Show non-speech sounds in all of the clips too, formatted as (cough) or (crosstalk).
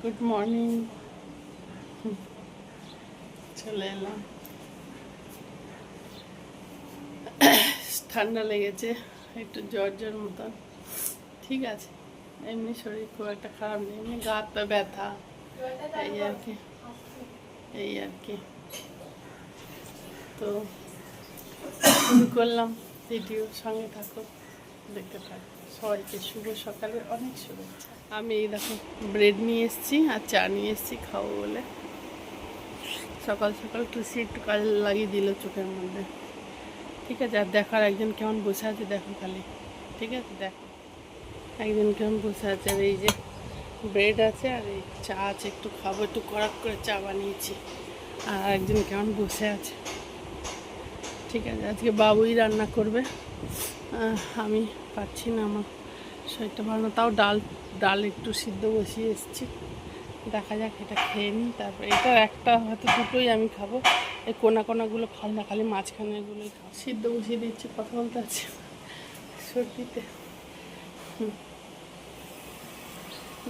Good morning চলে এলাম ঠান্ডা লেগেছে, একটু জ্বর জ্বর মতন। ঠিক আছে, এমনি শরীর খুব একটা খারাপ নেই, এমনি গা হাত ব্যথা, এই আর কি, এই আর কি। তো, শুরু করলাম, ভিডিও সঙ্গে থাকো। দেখতে থাকো। সবাইকে শুভ সকালে, অনেক শুভেচ্ছা আমি এই দেখো ব্রেড নিয়ে এসেছি আর চা নিয়ে এসেছি খাব বলে। সকাল সকাল টুসি একটু কাজ লাগিয়ে দিল চোখের মধ্যে। ঠিক আছে, আর দেখার একজন কেমন বসে আছে দেখো খালি। ঠিক আছে, দেখো। একজন কেমন বসে আছে আর এই যে ব্রেড আছে আর এই চা আছে, একটু খাব, একটু কড়াক করে চা বানিয়েছি। আর একজন কেমন বসে আছে। ঠিক আছে, আজকে বাবুই রান্না করবে। আমি পাচ্ছি না আমার শরীরটা ভালো না, তাও ডাল ডাল একটু সিদ্ধ বসিয়ে এসেছি। দেখা যাক, এটা খেয়ে নিই। তারপর এটা একটা হয়তো দুটোই আমি খাব। এই কোনা কোনাগুলো খাই না, খালি মাঝখানেগুলোই খাব। সিদ্ধ বসিয়ে দিচ্ছি, কথা বলতে আছে সর্দিতে।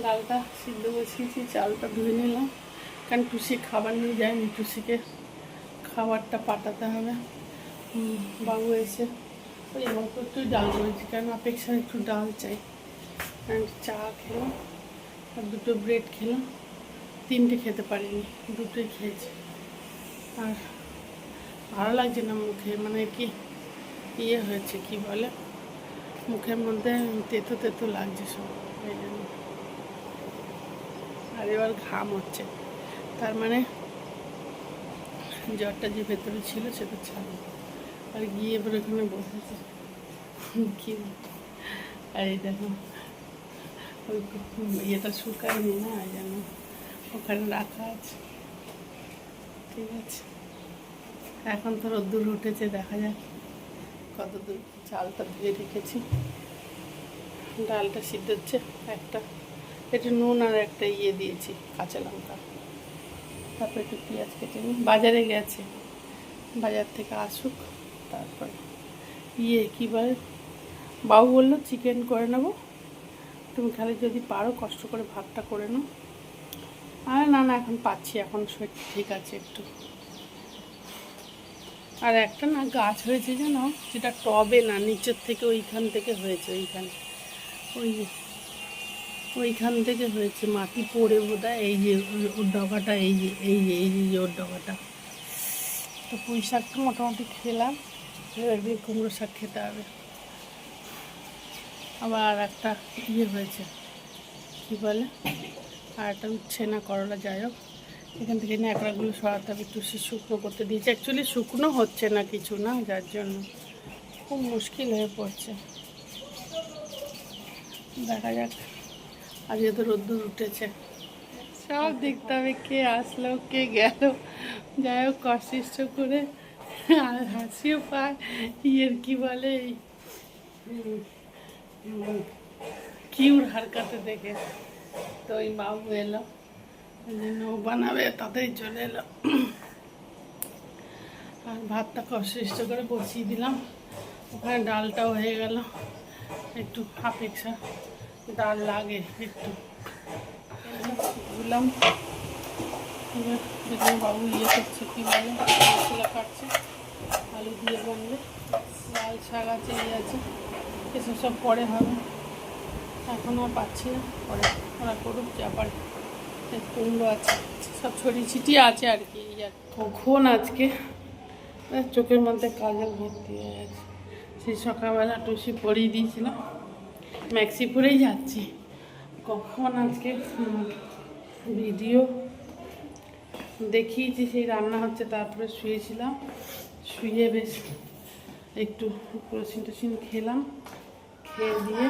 ডালটা সিদ্ধ বসিয়েছি, চালটা ধুয়ে নিলাম। কারণ টুসি খাবার নিয়ে যায়নি, টুসিকে খাবারটা পাঠাতে হবে। বাবু এসে। ওই অল্প একটু ডাল করেছি কারণ অপেক্ষা একটু ডাল চাই। চা খেলাম, আর দুটো ব্রেড খেলাম। তিনটে খেতে পারিনি, দুটোই খেয়েছি। আর ভালো লাগছে না মুখে মানে কি ইয়ে হয়েছে, কি বলে? মুখের মধ্যে তেতো তেতো লাগছে সব, এই জন্য। আর এবার ঘাম হচ্ছে, তার মানে জ্বরটা যে ভেতরে ছিল সেটা ছাড়ে। আর গিয়ে এবার ওখানে বসেছে। কি? আর এই দেখো, ওই ইয়েটা শুকায়নি না জন্য ওখানে রাখা আছে। ঠিক আছে। এখন তো রোদ্দুর উঠেছে, দেখা যাক কত দূর চালটা ধুয়ে রেখেছি। ডালটা সিদ্ধ হচ্ছে একটা। একটু নুন আর একটা ইয়ে দিয়েছি, কাঁচা লঙ্কা। তারপর একটু পেঁয়াজ কেটে বাজারে গেছে, বাজার থেকে আসুক। তারপরে। ইয়ে কী বলে? বাবু বলল চিকেন করে নেব। তুমি খালি যদি পারো, কষ্ট করে ভাতটা করে নাও। আরে, না না, এখন পাচ্ছি, এখন শরীর ঠিক আছে একটু। আর একটা না গাছ হয়েছে, জানো? যেটা টবে না, নিচের থেকে ওইখান থেকে হয়েছে, ওইখানে। ওই ওইখান থেকে হয়েছে মাটি পড়ে বোধ এই যে, ওর- ডগাটা, এই যে এই যে এই যে, ওর ডগাটা। তো পুঁই শাকটা মোটামুটি খেলাম। এবার দিয়ে কুমড়ো শাক খেতে হবে। আবার একটা ইয়ে হয়েছে, কী বলে? আর একটা উঠছে না করলা, যাই হোক। এখান থেকে ন্যাকড়াগুলো সরাতে হবে, একটু শুকনো করতে দিয়েছে। অ্যাকচুয়ালি শুকনো হচ্ছে না কিছু না, যার জন্য খুব মুশকিল হয়ে পড়ছে। দেখা যাক, আজকে তো রোদ্দুর উঠেছে। সব দেখতে হবে কে আসলো, কে গেল। যাই হোক করে আর হাসিও পায় ইয়ের কি বলে কিউর হারকাতে দেখে? তো ওই বাবু এলো ও বানাবে তাড়াতাড়ি চলে এলো। আর ভাতটা কষ্ট করে বসিয়ে দিলাম। ওখানে ডালটাও হয়ে গেল। একটু আপেক্ষা ডাল লাগে একটু। বাবু ইয়ে করছে কী বলে, মশলা কাটছে। আলু দিয়ে বানলে লাল শাক আছে ইয়ে আছে, এসব সব পরে হবে। এখন আর পাচ্ছি না, পরে ওরা করুক, যা পারে। কুমড়ো আছে, সব ছড়ি ছিটি আছে আর কি, এই। কখন আজকে চোখের মধ্যে কাজল ভর্তি হয়ে গেছে। সেই সকালবেলা টুসি পরিয়ে দিয়েছিলাম ম্যাক্সি পরেই যাচ্ছি। কখন আজকে ভিডিও দেখিয়েছি, সেই রান্না হচ্ছে, তারপরে শুয়েছিলাম। শুয়ে বেশ একটু প্রসিন টসিন খেলাম। খেয়ে দিয়ে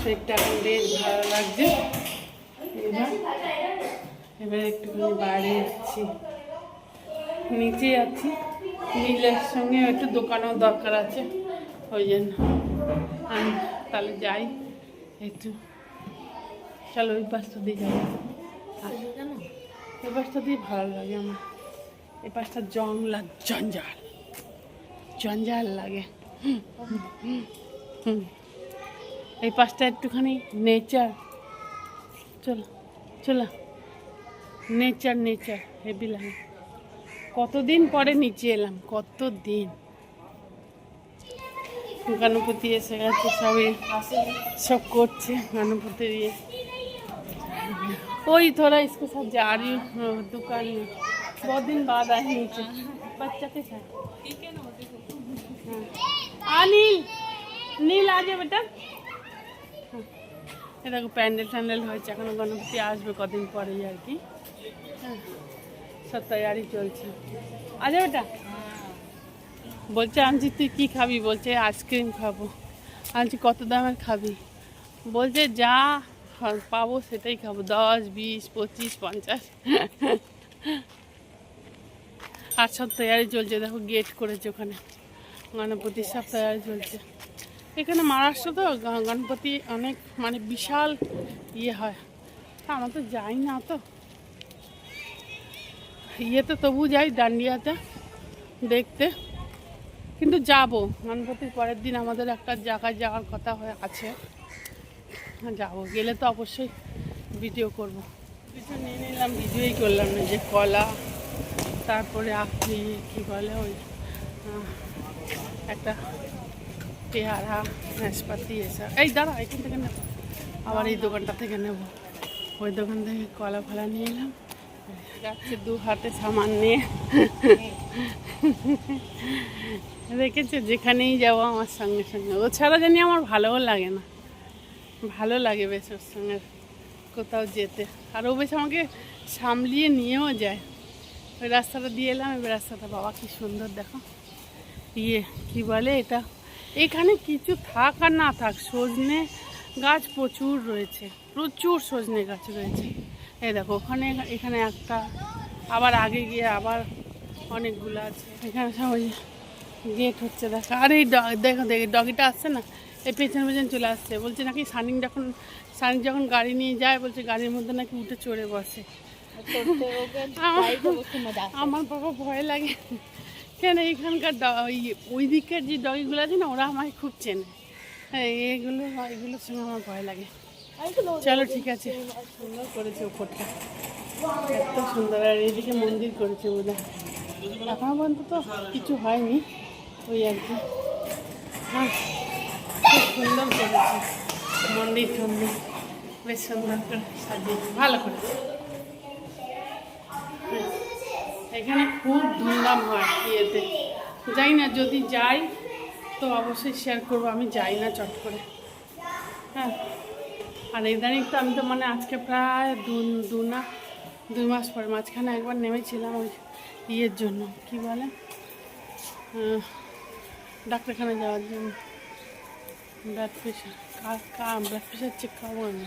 শরীরটা এখন বেশ ভালো লাগছে। এবার এবার একটুখানি বাইরে যাচ্ছি। নিচে যাচ্ছি নীলের সঙ্গে একটু দোকানেও দরকার আছে। ওই জন্য আমি তাহলে যাই। একটু চলো ওই পাশটা দিয়ে যাব এই পাশটা দিয়ে ভালো লাগে আমার। এই পাশটা জংলা জঞ্জাল। জঞ্জাল লাগে হুম, হুম, হুম। এই পাশটা একটুখানি নেচার চলো চলো নেচার নেচার হেভি লাগে কতদিন পরে নিচে এলাম কতদিন গণপতি এসে গেছে সবই সব করছে গণপতির ইয়ে वही थोड़ा इसके साथ जा रही हूँ हाँ, दुकान में बहुत दिन बाद आई नीचे बच्चा के साथ हाँ नील নীল আজে বেটা হ্যাঁ। এ দেখো প্যান্ডেল ট্যান্ডেল হয়েছে এখনো গণপতি আসবে কদিন পরেই আর কি হ্যাঁ সব তৈয়ারি চলছে আজে বেটা বলছে আনছি তুই কী খাবি বলছে আইসক্রিম খাবো আনছি কত দামের খাবি বলছে যা হ- পাবো সেটাই খাবো দশ বিশ পঁচিশ পঞ্চাশ আর সব তৈয়ারি চলছে, দেখো গেট করেছে ওখানে। গণপতির সব তৈয়ারি চলছে। এখানে মহারাষ্ট্র তো গণপতি অনেক মানে বিশাল ইয়ে হয়। আমরা তো যাই না তো। ইয়েতে তবু যাই দান্ডিয়াতে দেখতে। কিন্তু যাব। গণপতির পরের দিন আমাদের একটা জায়গায় যাওয়ার কথা হয়ে আছে। যাব। গেলে তো অবশ্যই ভিডিও করব। কিছু নিয়ে নিলাম ভিডিওই করলাম না, যে কলা তারপরে আপনি কী বলে ওই একটা পেয়ারা, নাশপাতি এসব। এই দাঁড়া, এখান থেকে নেব আবার এই দোকানটা থেকে নেব। ওই দোকান থেকে কলা ফলা নিয়ে এলাম। যাচ্ছে দু হাতে সামান নিয়ে। রেখেছে, যেখানেই যাব আমার সঙ্গে সঙ্গে। ও ছাড়া জানি আমার ভালোও লাগে না। ভালো লাগে বেশ ওর সঙ্গে কোথাও যেতে। আর ও বেশ আমাকে সামলিয়ে নিয়েও যায়। ওই রাস্তাটা দিয়ে এলাম, এবার রাস্তাটা, বাবা কি সুন্দর, দেখো। ইয়ে কি বলে এটা? এখানে কিছু থাক আর না থাক, সজনে গাছ প্রচুর রয়েছে, প্রচুর সজনে গাছ রয়েছে। এই দেখো, ওখানে এখানে একটা, আবার আগে গিয়ে আবার অনেকগুলো আছে। এখানে সব গেট হচ্ছে, দেখো। আর, এই দেখো দেখো, ডগিটা আসছে না? এই পেছন পেছন চলে আসছে। বলছে নাকি সানিং যখন সানিং যখন গাড়ি নিয়ে যায়, বলছে গাড়ির মধ্যে নাকি উঠে চড়ে বসে। আমার- বাবা ভয় লাগে। কেন এখানকার ওই ওই দিকের যে ডগিগুলো আছে না, ওরা আমাকে খুব চেনে। হ্যাঁ এগুলো এগুলোর সঙ্গে আমার ভয় লাগে। চলো, ঠিক আছে। সুন্দর করেছে ওপরটা। এত সুন্দর। আর এদিকে মন্দির করেছে বোধ এখনও পর্যন্ত তো কিছু হয়নি। ওই আর কি। হ্যাঁ খুব সুন্দর করেছে। মন্দির টন্দির বেশ সুন্দর করে সাজিয়েছে। ভালো করেছে। এখানে খুব ধুমধাম হয় ইয়েতে। যাই না, যদি যাই, তো অবশ্যই শেয়ার করব। আমি যাই না চট করে। হ্যাঁ। আর ইদানিং তো আমি তো মানে আজকে প্রায় দু দু না, দুই মাস পরে, মাঝখানে একবার নেমেছিলাম ওই ইয়ের জন্য। কি বলে? ডাক্তারখানা যাওয়ার জন্য। ব্লাড প্রেশার কা ব্লাড প্রেশার চেক করব আমি?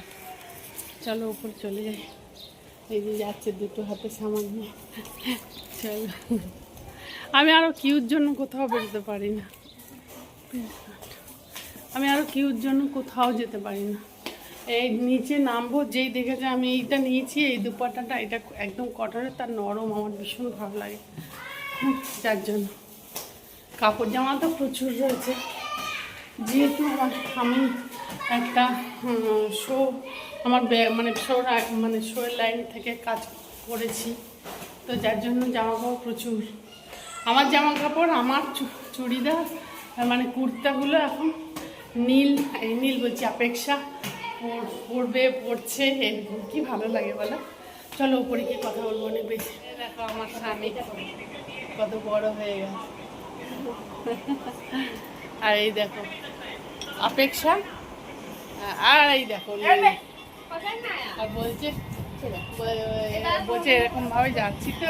চলো, উপর চলে যাই। এই যে যাচ্ছে দুটো হাতে সামান নিয়ে। চলো। আমি আরও কিউর জন্য কোথাও বেরোতে পারি না। আমি আরও কিউর জন্য কোথাও যেতে পারি না। এই নিচে নামবো, যেই দেখেছে আমি এইটা নিয়েছি, এই দুপাটাটা, এটা একদম কটনের, তার নরম, আমার ভীষণ ভালো লাগে। যার জন্য। কাপড় জামা তো প্রচুর রয়েছে। যেহেতু আমি একটা শো আমার মানে মানে শোয়ের লাইন থেকে কাজ করেছি। তো যার জন্য জামা কাপড় প্রচুর। আমার জামা কাপড় আমার চুড়িদার মানে কুর্তাগুলো এখন নীল এই নীল বলছি অপেক্ষা পরবে পড়ছে কি ভালো লাগে বলো? চলো উপরে কি কথা বলব অনেক বেশি। দেখো আমার স্বামী। কত বড় হয়ে গেছে। আর এই দেখো অপেক্ষা আর এই দেখো। আর বলছে বলছে এরকম ভাবে যাচ্ছি তো।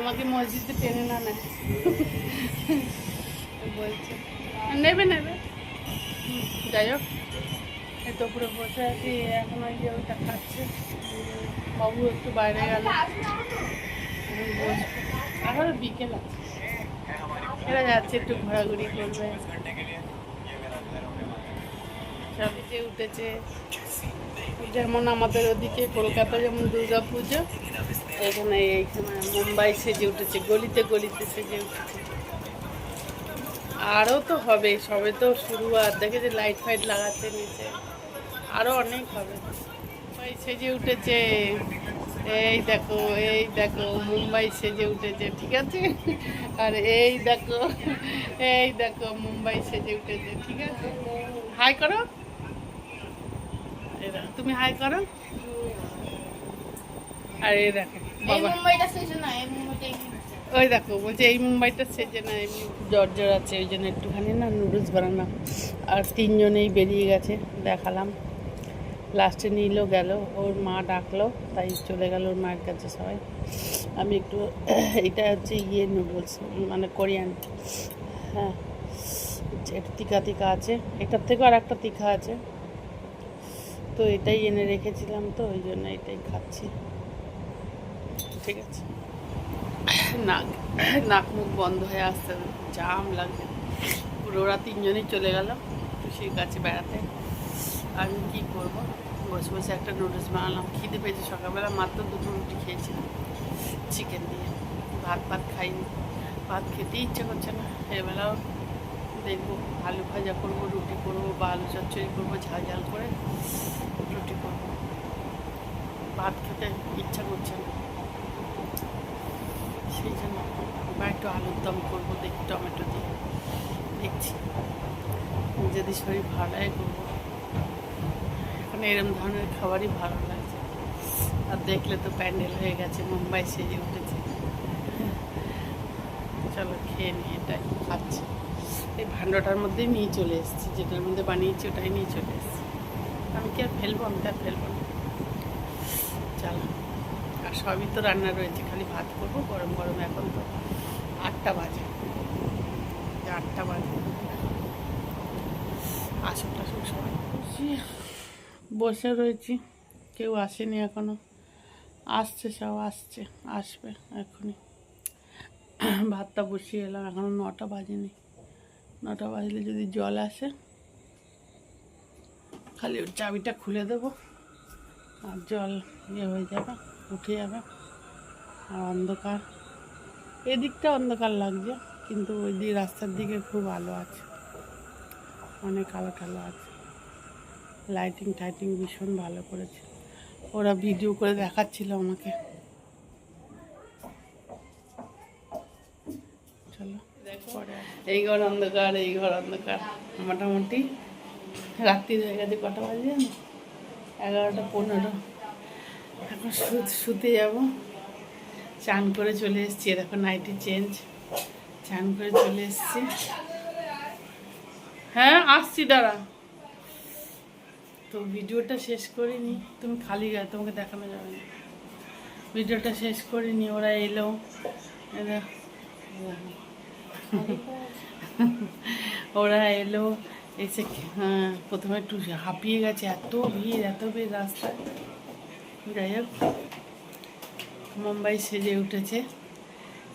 আমাকে মসজিদে টেনে না নেয়। বলছে নেবে নেবে। যাই হোক তো পুরো বসে আছি এখন ওই যে ওইটা খাচ্ছে। বাবু একটু বাইরে গেল। এখন বিকেল আছে। এরা যাচ্ছে একটু ঘোরাঘুরি করবে। সবচেয়ে উঠেছে। যেমন আমাদের ওদিকে কলকাতা, যেমন দুর্গা পুজো এখানে এইখানে মুম্বাই সেজে উঠেছে, গলিতে গলিতে সেজে উঠেছে। আরও তো হবে, সবে তো শুরু আর দেখে যে লাইট ফাইট লাগাচ্ছে নিচে। আরও অনেক হবে। ওই সেজে উঠেছে, এই দেখো এই দেখো, মুম্বাই সেজে উঠেছে, ঠিক আছে? আর এই দেখো এই দেখো, মুম্বাই সেজে উঠেছে, ঠিক আছে? হাই করো। এই দেখো, তুমি হাই করো। আর এই দেখো বাবা। ওই দেখো বলছে এই মুম্বাইটা সেজে না এমনি জ্বর জ্বর আছে ওই জন্য একটুখানি না নুডলস বানানো আর তিনজনেই বেরিয়ে গেছে দেখালাম। লাস্টে নিল গেল ওর মা ডাকলো তাই চলে গেল ওর মায়ের কাছে সবাই। আমি একটু এটা হচ্ছে ইয়ে নুডলস মানে কোরিয়ান। হ্যাঁ একটু তিখা তিখা আছে। এটার থেকেও আর একটা তিখা আছে। তো এটাই এনে রেখেছিলাম তো, ওই জন্য এটাই খাচ্ছি। ঠিক আছে। নাক নাক মুখ বন্ধ হয়ে আসতে জাম লাগছে পুরো ওরা তিনজনেই চলে গেল টুসির কাছে বেড়াতে। আমি কী করব? বসে বসে একটা নুডলস বানালাম। খিদে পেয়েছে সকালবেলা, মাত্র দুটো রুটি খেয়েছিলাম। চিকেন দিয়ে। ভাত ভাত খাইনি। ভাত খেতেই ইচ্ছে করছে না। এবেলাও দেখব। আলু ভাজা করব, রুটি করব বা আলু চচ্চড়ি করব, ঝাল ঝাল করে রুটি করব। ভাত খেতে ইচ্ছা করছে না। সেই জন্য বা একটু আলুর দম করব, দেখি টমেটো দিয়ে। দেখছি। যদি শরীর ভালো করব। এখন এরম ধরনের খাবারই ভালো লাগছে। আর দেখলে তো প্যান্ডেল হয়ে গেছে, মুম্বাই সেজে উঠেছে। চলো খেয়ে নিয়ে এটাই খাচ্ছি। এই ভাণ্ডটার মধ্যেই নিয়ে চলে এসেছি, যেটার মধ্যে বানিয়েছি ওটাই নিয়ে চলে এসেছি। আমি কি আর ফেলব? আমি তো আর ফেলব না। চলো, আর সবই তো রান্না রয়েছে, খালি ভাত করব, গরম গরম এখন তো আটটা বাজে। আটটা বাজে। আসুক টাসুক সবাই বসে বসে রয়েছি, কেউ আসেনি এখনও। আসছে সব, আসছে, আসবে এখনই। ভাতটা বসিয়ে এলাম, এখনও নটা বাজেনি। নটা বাজলে যদি জল আসে, খালি ওর চাবিটা খুলে দেবো, আর জল ইয়ে হয়ে যাবে, উঠে যাবে, আর অন্ধকার। এদিকটা অন্ধকার লাগছে, কিন্তু ওই দিক রাস্তার দিকে খুব আলো আছে, অনেক আলো টালো আছে। লাইটিং টাইটিং ভীষণ ভালো করেছে। ওরা ভিডিও করে দেখাচ্ছিল আমাকে। চলো, পরে। এই ঘর অন্ধকার, এই ঘর অন্ধকার। মোটামুটি রাত্রি হয়ে গেছে কটা বাজে জানো? এগারোটা, পনেরো। এখন শুতে যাব। চান করে চলে এসেছি। দেখো নাইটি চেঞ্জ চান করে চলে এসেছি। হ্যাঁ আসছি, দাঁড়া। তো ভিডিওটা শেষ করিনি। তুমি খালি গায়ে তোমাকে দেখানো যাবে না। ভিডিওটা শেষ করিনি, ওরা এলো। এরা (laughs) ওরা এলো, এসে হ্যাঁ প্রথমে একটু হাঁপিয়ে গেছে, এত ভিড় এত ভিড় রাস্তায়। যাই হোক, মুম্বাই সেজে উঠেছে।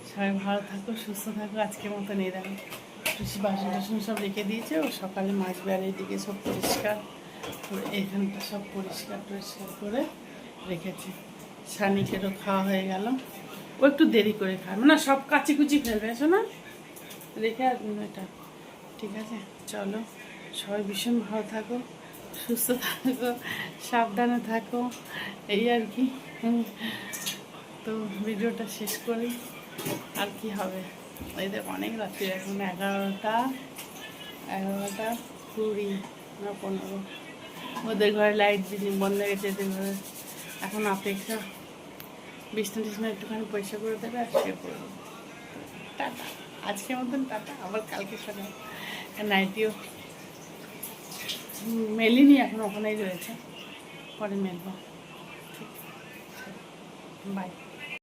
সবাই ভালো থাকো, সুস্থ থাকো, আজকের এই দেখো টুসি বাসন টাসন সব রেখে দিয়েছে, ও সকালে মাছ বেড়ে দিকে সব পরিষ্কার এখানটা সব পরিষ্কার টরিষ্কার করে রেখেছে। সানিকেরও খাওয়া হয়ে গেল। ও একটু দেরি করে খাবে। না, সব কাচি কুচি ফেলবে না রেখে আসবেন এটা। ঠিক আছে? চলো। সবাই ভীষণ ভালো থাকো, সুস্থ থাকো, সাবধানে থাকো। এই আর কি। তো ভিডিওটা শেষ করি। আর কি হবে? এদের অনেক রাত্রি, এখন এগারোটা এগারোটা কুড়ি, না পনেরো। ওদের ঘরে লাইট বন্ধ হয়ে গেছে এদের ঘরে এখন অপেক্ষা। বিছনা টিছনা একটুখানি পয়সা করে দেবে, আর শুয়ে পড়ব। টাটা। আজকের মতন টাটা, আবার কালকে সকাল। নাইটিও মেলিনি এখন ওখানেই রয়েছে, পরে মেলব। ঠিক বাই